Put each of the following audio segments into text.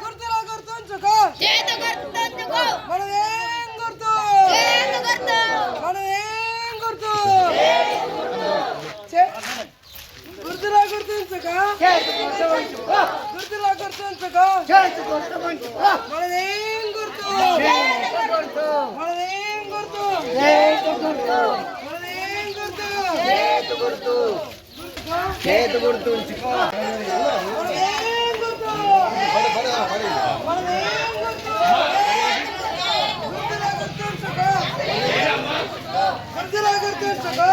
గుర్తులో గుర్తుంచుకో మనదేం గుర్తు మనదేం గుర్తు చే- గుర్తులో గుర్తుంచుకో గుర్తులో గుర్తుంచుకో మనదేం గుర్తు మనదేం గుర్తు? మనదేం గుర్తు? గుర్తు ఉంచుకో మనదేం గుర్తు మనదేం గుర్తు గుర్తుంచుకో గుర్తుంచుకో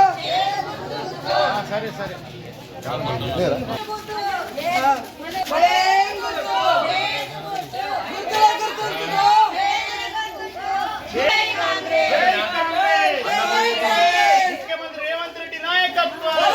ముఖ్యమంత్రి రేవంత్ రెడ్డి నాయకత్వం ముఖ్యమంత్రి రేవంత్ అన్న నాయకత్వం రెడ్డి నాయకత్వం జై కాంగ్రెస్ మూమెంట్ ఉన్నారు మా బాబు మూమెంట్ వచ్చేసింది దగ్గర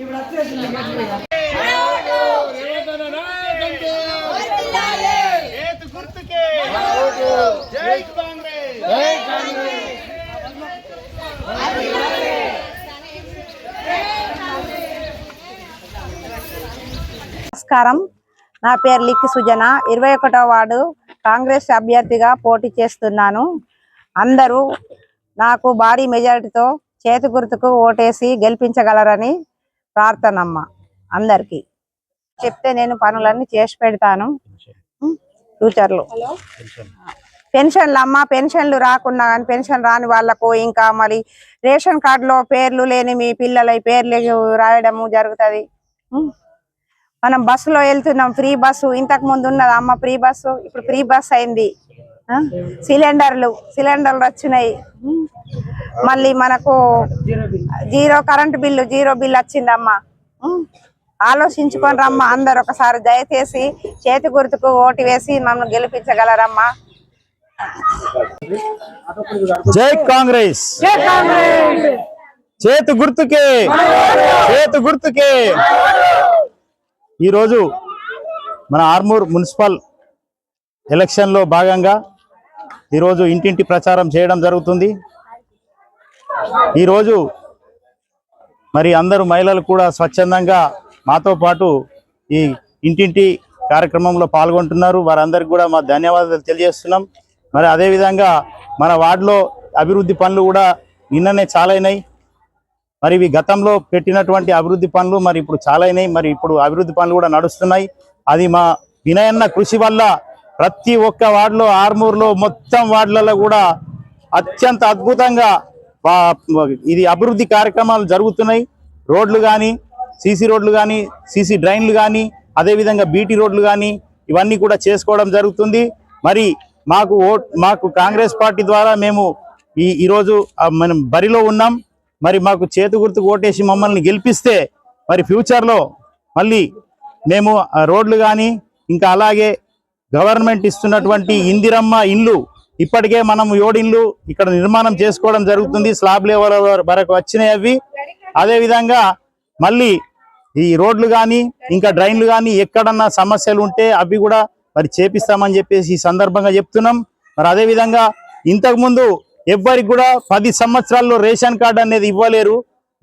ఇప్పుడు వచ్చేసింది జై కాంగ్రెస్ నమస్కారం. నా పేరు లిక్కి సుజన. ఇరవై ఒకటో వార్డు కాంగ్రెస్ అభ్యర్థిగా పోటీ చేస్తున్నాను. అందరూ నాకు భారీ మెజారిటీతో చేతి గుర్తుకు ఓటేసి గెలిపించగలరని ప్రార్థనమ్మ అందరికీ. చెప్తే నేను పనులన్నీ చేసి పెడతాను. ఫ్యూచర్లో. పెన్షన్లు అమ్మ పెన్షన్లు రాకున్నా కానీ పెన్షన్ రాని వాళ్ళకు ఇంకా మరి రేషన్ కార్డులో పేర్లు లేని మీ పిల్లల పేర్లు రాయడము జరుగుతుంది. మనం బస్సులో వెళ్తున్నాం ఫ్రీ బస్సు. ఇంతకు ముందు ఉన్నది అమ్మ ఫ్రీ బస్సు ఇప్పుడు ఫ్రీ బస్ అయింది? సిలిండర్లు సిలిండర్లు వచ్చినాయి. మళ్ళీ మనకు zero current bill zero bill వచ్చిందమ్మ. ఆలోచించుకొని రమ్మ అందరు ఒకసారి దయచేసి చేతి గుర్తుకు ఓటు వేసి మమ్మల్ని గెలిపించగలరమ్మా. జై కాంగ్రెస్. చేతు గుర్తుకే చేతు గుర్తుకే. ఈరోజు మన ఆర్మూర్ మున్సిపల్ ఎలక్షన్లో భాగంగా ఈరోజు ఇంటింటి ప్రచారం చేయడం జరుగుతుంది. ఈరోజు మరి అందరూ మహిళలు కూడా స్వచ్ఛందంగా మాతో పాటు ఈ ఇంటింటి కార్యక్రమంలో పాల్గొంటున్నారు. వారందరికీ కూడా మా ధన్యవాదాలు తెలియజేస్తున్నాం. మరి అదేవిధంగా మన వార్డులో అభివృద్ధి పనులు కూడా నిన్ననే చాలైనాయి. మరి ఇవి గతంలో పెట్టినటువంటి అభివృద్ధి పనులు మరి ఇప్పుడు చాలైనాయి. మరి ఇప్పుడు అభివృద్ధి పనులు కూడా నడుస్తున్నాయి. అది మా వినయన్న కృషి వల్ల ప్రతి ఒక్క వార్డులో ఆర్మూర్లో మొత్తం వార్డులలో కూడా అత్యంత అద్భుతంగా ఇది అభివృద్ధి కార్యక్రమాలు జరుగుతున్నాయి. రోడ్లు కానీ సీసీ రోడ్లు కానీ సీసీ డ్రైన్లు కానీ అదేవిధంగా బీటీ రోడ్లు కానీ ఇవన్నీ కూడా చేసుకోవడం జరుగుతుంది. మరి మాకు ఓట్ మాకు కాంగ్రెస్ పార్టీ ద్వారా మేము ఈ ఈరోజు మనం బరిలో ఉన్నాం. మరి మాకు చేతు గుర్తుకు ఓటేసి మమ్మల్ని గెలిపిస్తే మరి ఫ్యూచర్లో మళ్ళీ మేము రోడ్లు కానీ ఇంకా అలాగే గవర్నమెంట్ ఇస్తున్నటువంటి ఇందిరమ్మ ఇండ్లు ఇప్పటికే మనం యోడిన్లు ఇక్కడ నిర్మాణం చేసుకోవడం జరుగుతుంది. స్లాబ్ లెవెల్ వరకు వచ్చినాయి అవి. అదేవిధంగా మళ్ళీ ఈ రోడ్లు కానీ ఇంకా డ్రైన్లు కానీ ఎక్కడన్నా సమస్యలు ఉంటే అవి కూడా మరి చేపిస్తామని చెప్పేసి ఈ సందర్భంగా చెప్తున్నాం. మరి అదేవిధంగా ఇంతకుముందు ఎవ్వరికి కూడా పది సంవత్సరాల్లో రేషన్ కార్డు అనేది ఇవ్వలేరు.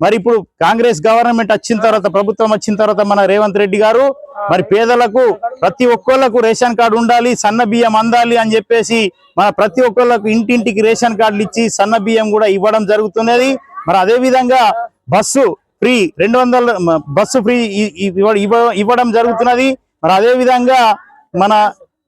మరి ఇప్పుడు కాంగ్రెస్ గవర్నమెంట్ వచ్చిన తర్వాత ప్రభుత్వం వచ్చిన తర్వాత మన రేవంత్ రెడ్డి గారు మరి పేదలకు ప్రతి ఒక్కళ్ళకు రేషన్ కార్డు ఉండాలి సన్న బియ్యం అందాలి అని చెప్పేసి మన ప్రతి ఒక్కళ్ళకు ఇంటింటికి రేషన్ కార్డులు ఇచ్చి సన్న బియ్యం కూడా ఇవ్వడం జరుగుతున్నది. మరి అదే విధంగా బస్సు ఫ్రీ రెండు వందల బస్సు ఫ్రీ ఇవ్వడం జరుగుతున్నది. మరి అదే విధంగా మన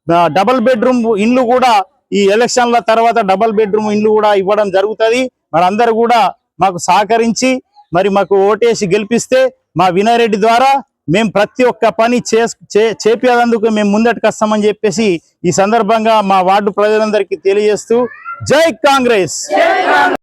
డబల్ డబుల్ బెడ్రూమ్ ఇండ్లు కూడా ఈ ఎలక్షన్ల తర్వాత డబుల్ బెడ్రూమ్ ఇండ్లు కూడా ఇవ్వడం జరుగుతుంది. మరి అందరు కూడా మాకు సహకరించి మరి మాకు ఓటేసి గెలిపిస్తే మా వినయరెడ్డి ద్వారా మేము ప్రతి ఒక్క పని చేస్- చే చేపేదందుకు మేము ముందటికి వస్తామని చెప్పేసి ఈ సందర్భంగా మా వార్డు ప్రజలందరికీ తెలియజేస్తూ జై కాంగ్రెస్.